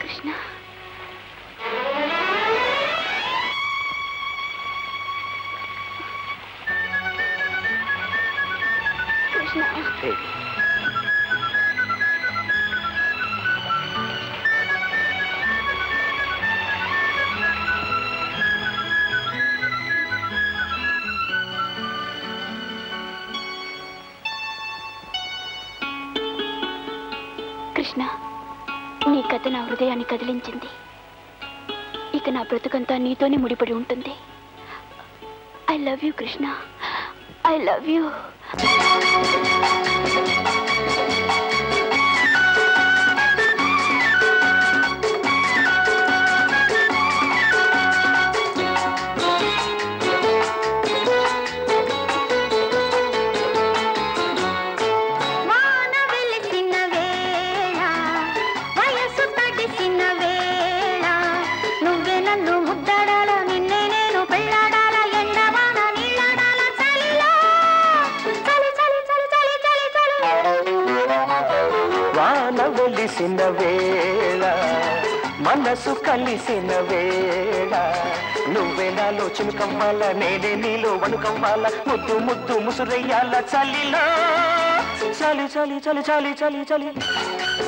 कृष्णा। कृष्णा। నీ కథ నా హృదయాన్ని కదిలించింది. ఇక నా బ్రతుకంతా నీతోనే ముడిపడి ఉంటుంది. I love you Krishna I love you వాన వెలిసిన వేళ మనసు కలిసిన వేళ. నువ్వే నాలో చినుకవ్వాల నేనే నీలో వణుకవ్వాల ముద్దు ముద్దు ముసురయ్యాల చలిలో. చలి చలి చలి చలి చలి చలి.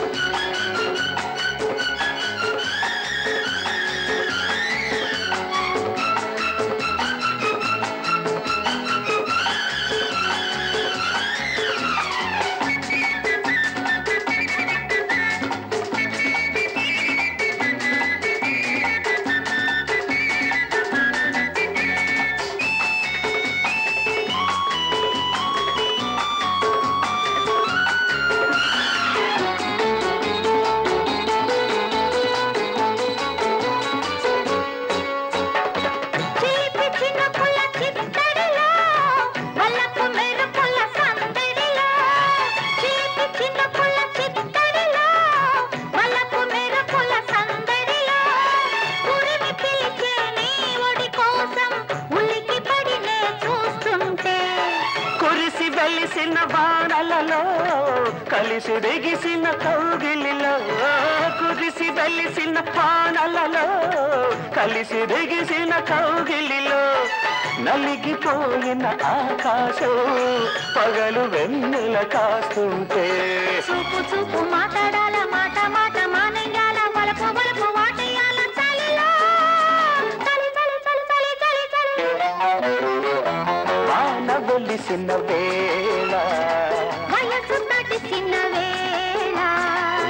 కలిసిన బాణలలో కలిసి దిగిసిన కౌగిలిలో కుదిసి దలిసిన పానలలో కలిసి దిగిసిన కౌగిలిలో నలిగిపోయిన ఆకాశం పగలు వెన్నెల కాస్తుంటే. చూపు చూపు మాట్లాడాల మాట మాట మానయ్యాల వలపు వలపు వాటేయాల చలిలో చలి చలి చలి చలి చలి చలి వెలిసిన వేళ. వయసు తడిసిన వేళ.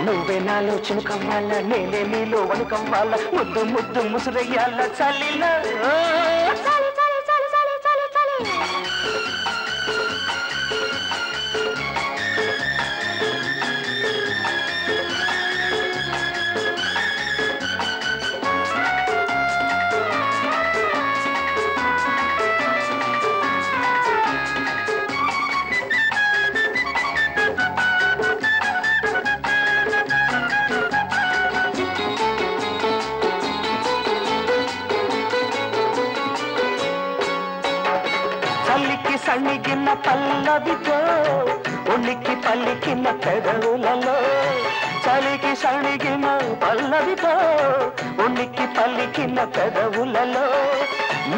నువ్వే నాలో చినుకవ్వాల నేనే నీలో వణుకవ్వాల ముద్దు ముద్దు ముసురయ్యాల చలిలో. చలి చలి చలి చలి చలి చలి. చల్లికి పల్లవితో ఉనికి పల్లికిన పెదవులలో చలికి సణిగిన పల్లవితో ఉనికి పల్లికిన పెదవులలో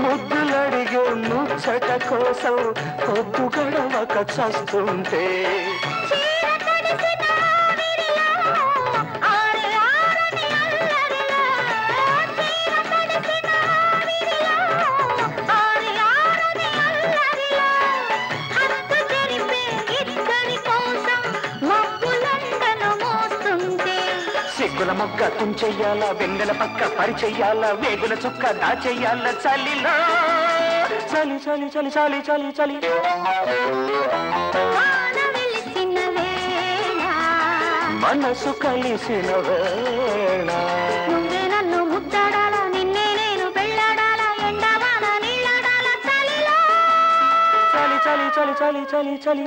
ముద్దులడిగే ముచ్చట కోసం పొద్దు గడవక చస్తుంటే సిగ్గుల మొగ్గ తుంచెయ్యాల వెన్నెల పక్క పరిచెయ్యాల వేగుల చుక్క దాచెయ్యాల చలిలో. చలి చలి చలి చలి చలి చలి. మనసు కలిసిన వేళ. నన్ను ముద్దడాల నిన్నే నేను పెళ్ళాడాల ఎండవాన నీళ్ళాడాల చలిలో. చలి చలి చలి చలి చలి చలి.